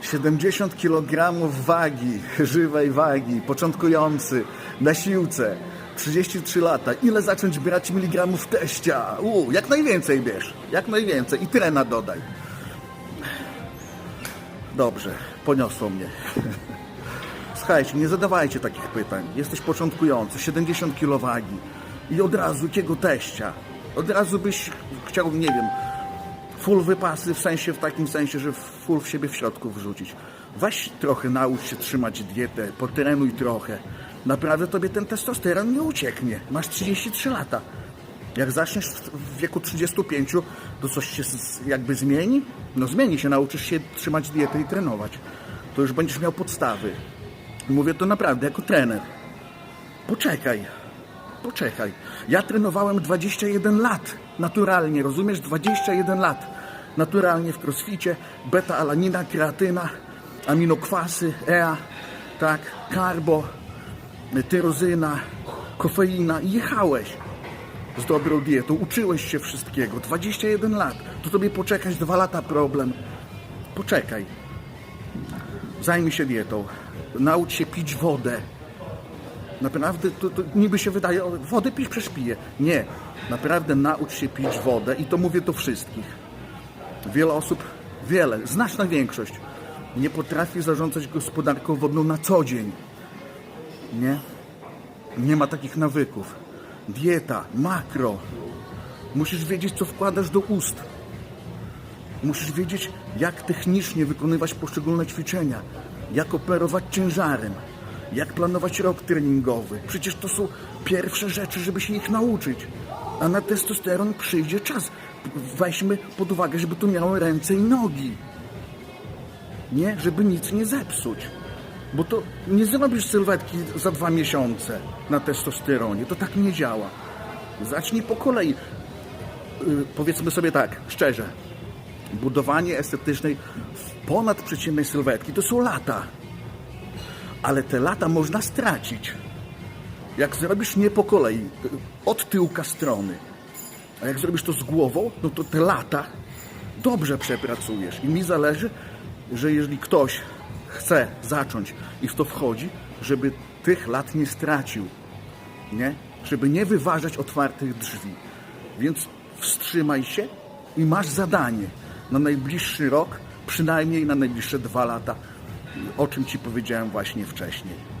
70 kg wagi, żywej wagi, początkujący, na siłce, 33 lata. Ile zacząć brać miligramów teścia? U, jak najwięcej bierz, jak najwięcej i trena dodaj. Dobrze, poniosło mnie. Słuchajcie, nie zadawajcie takich pytań. Jesteś początkujący, 70 kg wagi i od razu jakiego teścia? Od razu byś chciał, nie wiem, full wypasy, w sensie, w takim sensie, że full w siebie w środku wrzucić. Weź trochę, naucz się trzymać dietę, potrenuj trochę. Naprawdę tobie ten testosteron nie ucieknie. Masz 33 lata. Jak zaczniesz w wieku 35, to coś się jakby zmieni? No zmieni się, nauczysz się trzymać dietę i trenować. To już będziesz miał podstawy. Mówię to naprawdę jako trener. Poczekaj. Poczekaj. Ja trenowałem 21 lat. Naturalnie, rozumiesz? 21 lat. Naturalnie w crossficie. Beta-alanina, kreatyna, aminokwasy, EA, tak, karbo, tyrozyna, kofeina i jechałeś z dobrą dietą. Uczyłeś się wszystkiego. 21 lat. To tobie poczekać dwa lata problem. Poczekaj. Zajmij się dietą. Naucz się pić wodę. Naprawdę, to, to niby się wydaje, wodę pić przecież. Nie, naprawdę naucz się pić wodę i to mówię do wszystkich. Wiele osób, wiele, znaczna większość nie potrafi zarządzać gospodarką wodną na co dzień. Nie? Nie ma takich nawyków. Dieta, makro. Musisz wiedzieć, co wkładasz do ust. Musisz wiedzieć, jak technicznie wykonywać poszczególne ćwiczenia, jak operować ciężarem, jak planować rok treningowy. Przecież to są pierwsze rzeczy, żeby się ich nauczyć. A na testosteron przyjdzie czas. Weźmy pod uwagę, żeby to miało ręce i nogi. Nie? Żeby nic nie zepsuć. Bo to nie zrobisz sylwetki za dwa miesiące na testosteronie. To tak nie działa. Zacznij po kolei. Yy, powiedzmy sobie tak, szczerze budowanie estetycznej ponadprzeciętnej sylwetki to są lata. Ale te lata można stracić. Jak zrobisz nie po kolei, od tyłka strony, a jak zrobisz to z głową, no to te lata dobrze przepracujesz. I mi zależy, że jeżeli ktoś chce zacząć i w to wchodzi, żeby tych lat nie stracił. Nie? Żeby nie wyważać otwartych drzwi. Więc wstrzymaj się i masz zadanie na najbliższy rok, przynajmniej na najbliższe dwa lata, o czym Ci powiedziałem właśnie wcześniej.